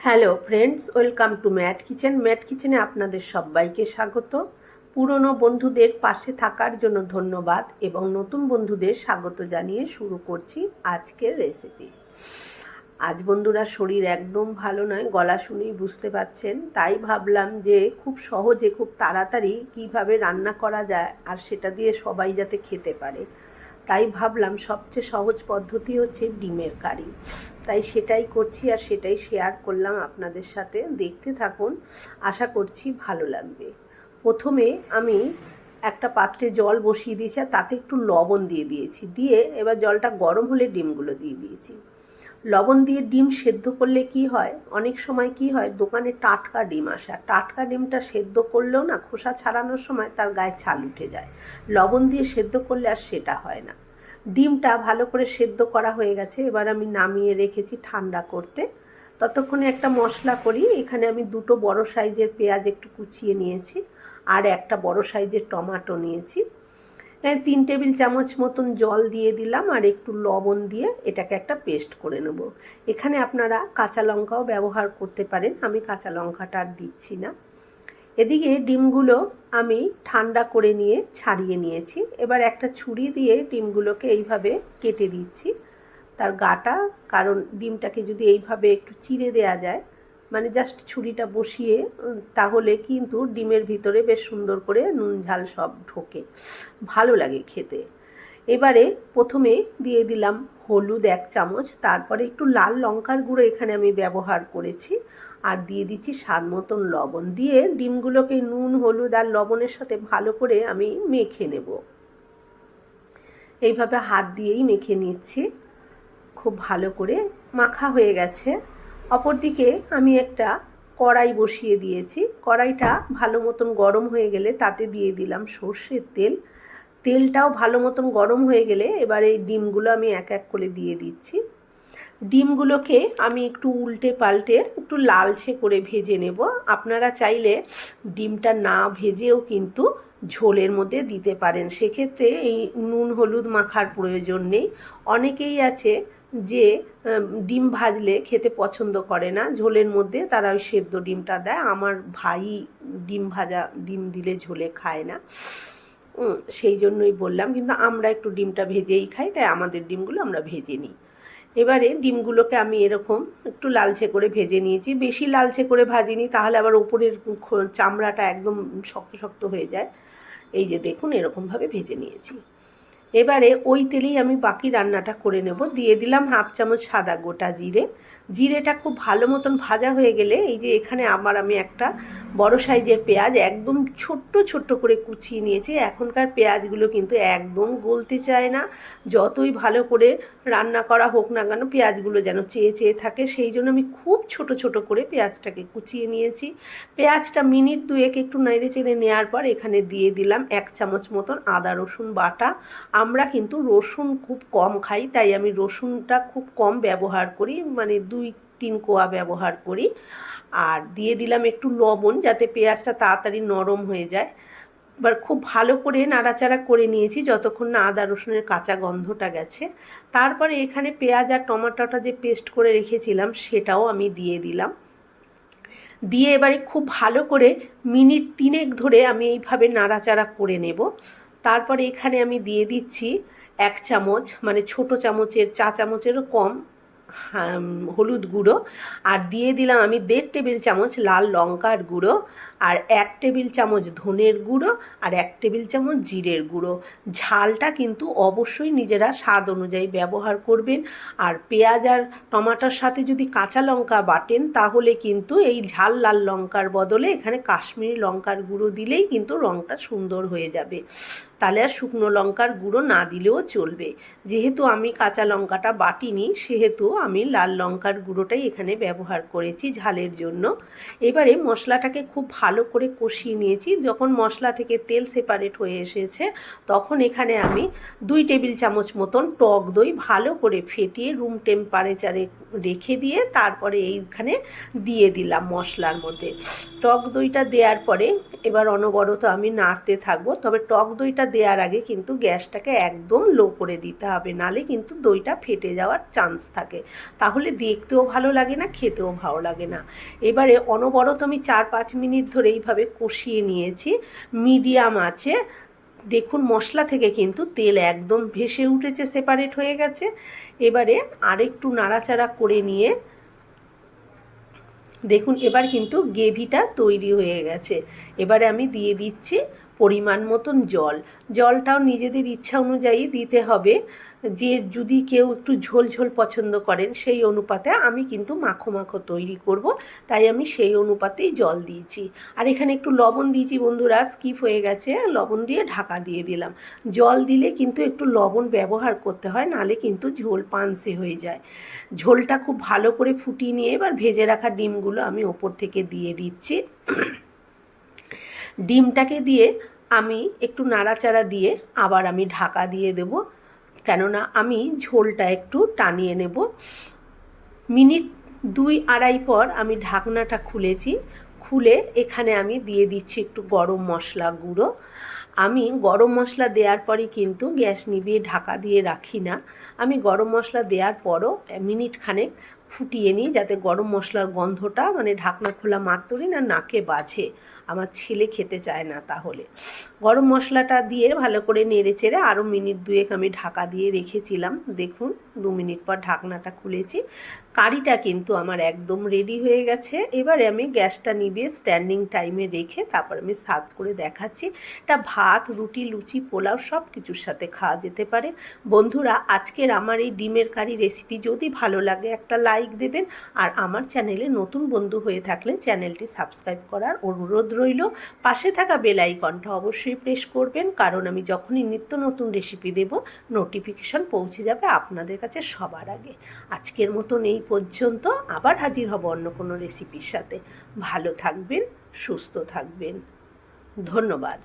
Hello friends, welcome to Matt kitchen. Matt কিচেনে আপনাদের সবাইকে স্বাগত। পুরনো বন্ধুদের পাশে থাকার জন্য ধন্যবাদ এবং নতুন বন্ধুদের স্বাগত জানিয়ে শুরু করছি আজকের রেসিপি আজ বন্ধুরা শরীর একদম ভালো নয়, গলা শুনেই বুঝতে পারছেন। তাই ভাবলাম যে খুব সহজে, খুব তাড়াতাড়ি কীভাবে রান্না করা যায় আর সেটা দিয়ে সবাই যাতে খেতে পারে। তাই ভাবলাম সবচেয়ে সহজ পদ্ধতি হচ্ছে ডিমের কারি। তাই সেটাই করছি আর সেটাই শেয়ার করলাম আপনাদের সাথে। দেখতে থাকুন, আশা করছি ভালো লাগবে। প্রথমে আমি একটা পাত্রে জল বসিয়ে দিয়েছি আর তাতে একটু লবণ দিয়ে দিয়েছি। দিয়ে এবার জলটা গরম হলে ডিমগুলো দিয়ে দিয়েছি। লবণ দিয়ে ডিম সেদ্ধ করলে কি হয়? অনেক সময় কি হয়? দোকানে টাটকা ডিম আসে। আর টাটকা ডিমটা সেদ্ধ করলেও না, খোসা ছাড়ানোর সময় তার গায়ে ছাল উঠে যায়। লবণ দিয়ে সেদ্ধ করলে আর সেটা হয় না। ডিমটা ভালো করে সেদ্ধ করা হয়ে গেছে। এবার আমি নামিয়ে রেখেছি ঠান্ডা করতে। ততক্ষণে একটা মশলা করি। এখানে আমি দুটো বড় সাইজের পেঁয়াজ একটু কুচিয়ে নিয়েছি। আর একটা বড় সাইজের টমাটো নিয়েছি। তিন টেবিল চামচ মতন জল দিয়ে দিলাম আর একটু লবণ দিয়ে এটাকে একটা পেস্ট করে নেব। এখানে আপনারা কাঁচা লঙ্কাও ব্যবহার করতে পারেন, আমি কাঁচা লঙ্কাটা আর দিচ্ছি না। এদিকে ডিমগুলো আমি ঠান্ডা করে নিয়ে ছাড়িয়ে নিয়েছি। এবার একটা ছুরি দিয়ে ডিমগুলোকে এইভাবে কেটে দিচ্ছি। তার গাটা, কারণ ডিমটাকে যদি এইভাবে একটু চিড়ে দেয়া যায় মানে জাস্ট ছুরিটা বসিয়ে তাহলে কিন্তু ডিমের ভিতরে বেশ সুন্দর করে নুন ঝাল সব ঢোকে। ভালো লাগে খেতে। এবারে প্রথমে দিয়ে দিলাম হলুদ এক চামচ, তারপরে একটু লাল লঙ্কার গুঁড়ো এখানে আমি ব্যবহার করেছি, আর দিয়ে দিচ্ছি স্বাদ মতন লবণ। দিয়ে ডিমগুলোকে নুন, হলুদ আর লবণের সাথে ভালো করে আমি মেখে নেব। এইভাবে হাত দিয়েই মেখে নিচ্ছি। খুব ভালো করে মাখা হয়ে গেছে। অপরদিকে আমি একটা কড়াই বসিয়ে দিয়েছি। কড়াইটা ভালো মতন গরম হয়ে গেলে তাতে দিয়ে দিলাম সর্ষের তেল। তেলটাও ভালো মতন গরম হয়ে গেলে এবার এই ডিমগুলো আমি এক এক করে দিয়ে দিচ্ছি। ডিমগুলোকে আমি একটু উল্টে পাল্টে একটু লালচে করে ভেজে নেব। আপনারা চাইলে ডিমটা না ভেজেও কিন্তু ঝোলের মধ্যে দিতে পারেন। সেক্ষেত্রে এই নুন, হলুদ মাখার প্রয়োজন নেই। অনেকেই আছে যে ডিম ভাজলে খেতে পছন্দ করে না। ঝোলের মধ্যে তারা ওই সেদ্ধ ডিমটা দেয়। আমার ভাই ডিম ভাজা, ডিম দিলে ঝোলে খায় না। সেই জন্যই বললাম। কিন্তু আমরা একটু ডিমটা ভেজেই খাই, তাই আমাদের ডিমগুলো আমরা ভেজে নিই। এবারে ডিমগুলোকে আমি এরকম একটু লালচে করে ভেজে নিয়েছি। বেশি লালচে করে ভাজিনি, তাহলে আবার ওপরের চামড়াটা একদম শক্ত শক্ত হয়ে যায়। এই যে দেখুন এরকমভাবে ভেজে নিয়েছি। এবারে ওই তেলেই আমি বাকি রান্নাটা করে নেব। দিয়ে দিলাম হাফ চামচ সাদা গোটা জিরে। জিরেটা খুব ভালো মতন ভাজা হয়ে গেলে এই যে এখানে আবার আমি একটা বড় সাইজের পেঁয়াজ একদম ছোট্ট ছোট্ট করে কুচিয়ে নিয়েছি। এখনকার পেঁয়াজগুলো কিন্তু একদম গলতে চায় না। যতই ভালো করে রান্না করা হোক না কেন পেঁয়াজগুলো যেন চেয়ে চেয়ে থাকে। সেই জন্য আমি খুব ছোট ছোট করে পেঁয়াজটাকে কুচিয়ে নিয়েছি। পেঁয়াজটা মিনিট দুয়েক একটু নেড়ে চেড়ে নেওয়ার পর এখানে দিয়ে দিলাম এক চামচ মতন আদা রসুন বাটা। আমরা কিন্তু রসুন খুব কম খাই, তাই আমি রসুনটা খুব কম ব্যবহার করি মানে দুই তিন কোয়া ব্যবহার করি। আর দিয়ে দিলাম একটু লবণ যাতে পেঁয়াজটা তাড়াতাড়ি নরম হয়ে যায়। এবার খুব ভালো করে নাড়াচাড়া করে নিয়েছি যতক্ষণ না আদা রসুনের কাঁচা গন্ধটা গেছে। তারপরে এখানে পেঁয়াজ আর টমাটোটা যে পেস্ট করে রেখেছিলাম সেটাও আমি দিয়ে দিলাম। দিয়ে এবারে খুব ভালো করে মিনিট তিনেক ধরে আমি এইভাবে নাড়াচাড়া করে নেব। তারপরে এখানে আমি দিয়ে দিচ্ছি এক চামচ মানে ছোট চামচের, চা চামচেরও কম হলুদ গুঁড়ো। আর দিয়ে দিলাম আমি দেড় টেবিল চামচ লাল লঙ্কার গুঁড়ো, আর এক টেবিল চামচ ধনের গুঁড়ো, আর এক টেবিল চামচ জিরের গুঁড়ো। ঝালটা কিন্তু অবশ্যই নিজেরা স্বাদ অনুযায়ী ব্যবহার করবেন। আর পেঁয়াজ আর টমাটোর সাথে যদি কাঁচা লঙ্কা বাটেন, তাহলে কিন্তু এই ঝাল লাল লঙ্কার বদলে এখানে কাশ্মীরি লঙ্কার গুঁড়ো দিলেই কিন্তু রঙটা সুন্দর হয়ে যাবে। তাহলে আর শুকনো লঙ্কার গুঁড়ো না দিলেও চলবে। যেহেতু আমি কাঁচা লঙ্কাটা বাটিনি, সেহেতু আমি লাল লঙ্কার গুঁড়োটাই এখানে ব্যবহার করেছি ঝালের জন্য। এবারে মশলাটাকে খুব ভালো করে কষিয়ে নিয়েছি। যখন মশলা থেকে তেল সেপারেট হয়ে এসেছে, তখন এখানে আমি দুই টেবিল চামচ মতন টক দই ভালো করে ফেটিয়ে রুম টেম্পারেচারে রেখে দিয়ে তারপরে এইখানে দিয়ে দিলাম মশলার মধ্যে। টক দইটা দেওয়ার পরে এবার অনবরত আমি নাড়তে থাকব। তবে টক দইটা দেওয়ার আগে কিন্তু গ্যাসটাকে একদম লো করে দিতে হবে, নালে কিন্তু দইটা ফেটে যাওয়ার চান্স থাকে। তাহলে দেখতেও ভালো লাগে না, খেতেও ভালো লাগে না। এবারে অনবরত আমি চার পাঁচ মিনিট ধরে এইভাবে কষিয়ে নিয়েছি। মিডিয়াম আছে। দেখুন মশলা থেকে কিন্তু তেল একদম ভেসে উঠেছে সেপারেট হয়ে গেছে। এবারে আরেকটু নাড়াচাড়া করে নিয়ে দেখুন এবার কিন্তু গ্রেভিটা তৈরি হয়ে গেছে। এবারে আমি দিয়ে দিচ্ছি পরিমাণ মতন জল। জলটাও নিজেদের ইচ্ছা অনুযায়ী দিতে হবে। যে যদি কেউ একটু ঝোল ঝোল পছন্দ করেন, সেই অনুপাতে আমি কিন্তু মাখো মাখো তৈরি করব। তাই আমি সেই অনুপাতেই জল দিয়েছি। আর এখানে একটু লবণ দিয়েছি বন্ধুরা স্কিপ হয়ে গেছে। লবণ দিয়ে ঢাকা দিয়ে দিলাম। জল দিলে কিন্তু একটু লবণ ব্যবহার করতে হয়, নালে কিন্তু ঝোল পানসে হয়ে যায়। ঝোলটা খুব ভালো করে ফুটিয়ে নিয়ে এবার ভেজে রাখা ডিমগুলো আমি ওপর থেকে দিয়ে দিচ্ছি। ডিমটাকে দিয়ে আমি একটু নাড়াচাড়া দিয়ে আবার আমি ঢাকা দিয়ে দেব। কেননা আমি ঝোলটা একটু টানিয়ে নেব। মিনিট দুই আড়াই পর আমি ঢাকনাটা খুলেছি। খুলে এখানে আমি দিয়ে দিচ্ছি একটু গরম মশলা গুঁড়ো। আমি গরম মশলা দেওয়ার পরই কিন্তু গ্যাস নিভিয়ে ঢাকা দিয়ে রাখি না। আমি গরম মশলা দেওয়ার পরও মিনিট খানেক ফুটিয়ে নিই যাতে গরম মশলার গন্ধটা মানে ঢাকনা খোলা মাত্রই না নাকে বাজে। আমার ছেলে খেতে চায় না তাহলে। গরম মশলাটা দিয়ে ভালো করে নেড়ে চেড়ে আরও মিনিট দুয়েক আমি ঢাকা দিয়ে রেখেছিলাম। দেখুন, দু মিনিট পর ঢাকনাটা খুলেছি। কারিটা কিন্তু আমার একদম রেডি হয়ে গেছে। এবারে আমি গ্যাসটা নিভিয়ে স্ট্যান্ডিং টাইমে রেখে তারপর আমি সার্ভ করে দেখাচ্ছি। এটা ভাত, রুটি, লুচি, পোলাও সব কিছুর সাথে খাওয়া যেতে পারে। বন্ধুরা, আজকের আমার এই ডিমের কারি রেসিপি যদি ভালো লাগে একটা লাইক দেবেন আর আমার চ্যানেলে নতুন বন্ধু হয়ে থাকলে চ্যানেলটি সাবস্ক্রাইব করার অনুরোধ রইল। পাশে থাকা বেল আইকনটা অবশ্যই প্রেস করবেন, কারণ আমি যখনই নিত্য নতুন রেসিপি দেব নোটিফিকেশন পৌঁছে যাবে আপনাদের কাছে সবার আগে। আজকের মতন এই পর্যন্ত আবার হাজির হব অন্য কোনো রেসিপির সাথে। ভালো থাকবেন, সুস্থ থাকবেন। ধন্যবাদ।